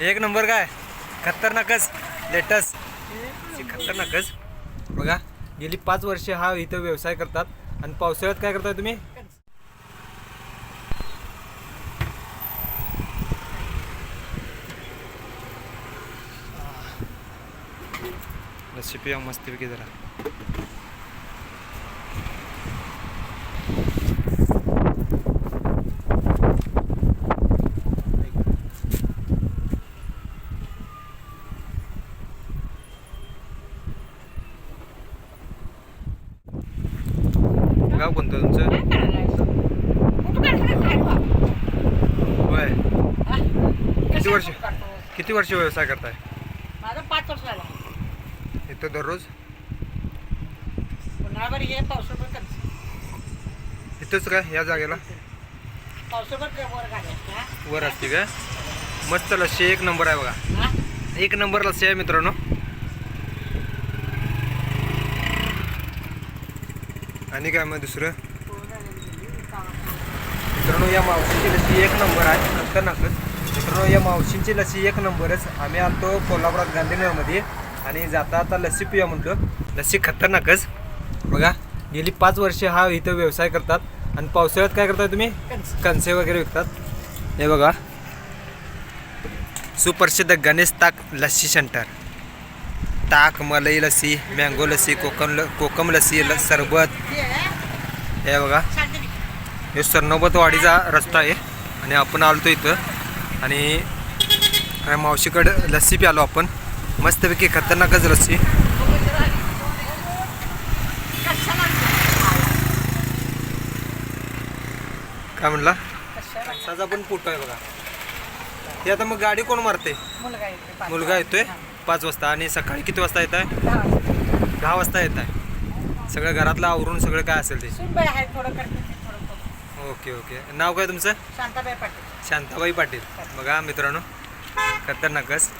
एक नंबर काय? खतरनाकच. लेटेस्ट खतरनाकच. बघा गेली पाच वर्षे हा इथं व्यवसाय करतात. आणि पावसाळ्यात काय करताय तुम्ही? लस्सी मस्तपैकी जरा. गाव कोणतं तुमचं? होय किती वर्ष किती वर्ष व्यवसाय करताय? माझा पाच वर्ष झाला. इथं दररोज? उन्हाळ्यावर हे पावसाळ्यावर कधी इथंच काय या जागेला? पावसाळ्यावर वर हा? वर असते काय मस्त लस्सी एक नंबर आहे बघा. हा? एक नंबर लस्सी आहे मित्रांनो. आणि काय मग दुसरं? मित्रांनो या मावशीची लस्सी एक नंबर आहे. खतरनाकच मित्रांनो या मावशींची लस्सी एक नंबरच. आम्ही आलतो कोल्हापुरात गांधीनगरमध्ये. आणि जाता आता लस्सी पिऊया म्हटलं लस्सी खतरनाकच. बघा गेली पाच वर्षे हा इथं व्यवसाय करतात. आणि पावसाळ्यात काय करताय तुम्ही? कणस. कणसे वगैरे विकतात. हे बघा. सुप्रसिद्ध गणेश ताक लस्सी सेंटर. ताक मलई लस्सी मँगो लस्सी कोकम ल कोकम लस्सी ल सरबत. हे बघा. हे सरनोबत वाडीचा रस्ता आहे. आणि आपण आलतो इथं. आणि मावशीकडं लस्सी प्यालो आपण. मस्तपैकी खतरनाकच लस्सी. काय म्हणला? पण फोटो आहे बघा. हे आता मग गाडी कोण मारते? मुलगा येतोय. पाच वाजता आणि सकाळी किती वाजता येत आहे दहा वाजता. येत आहे सगळं घरातलं आवरून सगळं काय असेल ते? आहे. Okay okay. नाव काय तुमचं? शांताबाई पाटील. शांताबाई पाटील. बघा मित्रांनो खतरनाकच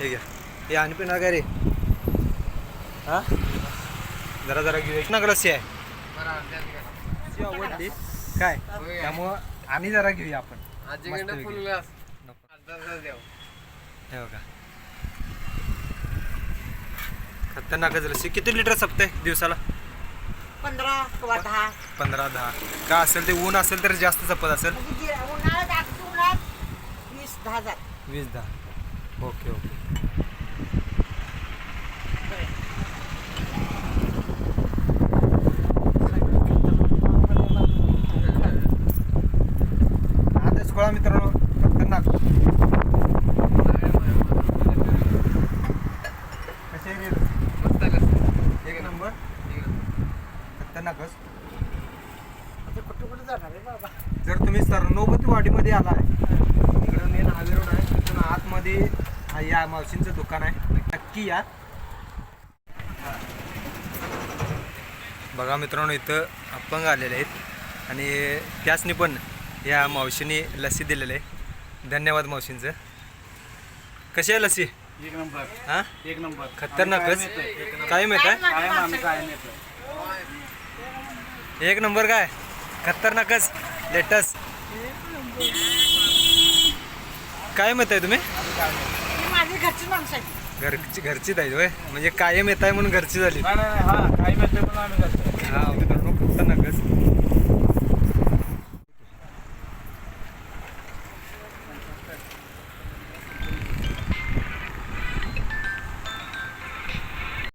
हे घ्या. हे आणि पिणार काय रे? हा? जरा जरा घेऊ एक नका आहे? आवडली. काय? त्यामुळं आणि जरा घेऊया आपण. हे बघा. खतरनाकच लस्सी किती लिटर सपते दिवसाला? पंधरा किंवा दहा. पंधरा दहा. का असेल ते ऊन असेल तर जास्त सपत असेल? म्हणजे जे उन्हाळ्यात अगदी उन्हाळ्यात वीस दहा वीस दहा. Okay okay. आताच खोळा मित्रांनो. कसे एक नंबर खतरनाकच आता कुठं कुठं जाणार आहे बाबा जर तुम्ही सरनोबती वाडीमध्ये आलाय इकडं मेन हायवे रोड आहे तिथून आतमध्ये हा या मावशींचं दुकान आहे. नक्की या. बघा मित्रांनो इथं अपंग आलेले आहेत आणि त्याचनी पण या मावशीने लस्सी दिलेलं आहे. धन्यवाद मावशींचं. कशी आहे लसी एक नंबर. हां? एक नंबर. खतरनाकच काय माहीत आहे कायम आम्ही कायम येतो एक नंबर काय? खतरनाकच. लेटेस्ट काय म्हणत आहे तुम्ही? ही माझी घरची माणसं आहेत. घरची घरचीच आहे होय. म्हणजे कायम येत आहे म्हणून घरची झाली. नाही नाही हा कायम येतो पण आम्ही करतो हा मित्रांनो खतरनाकच.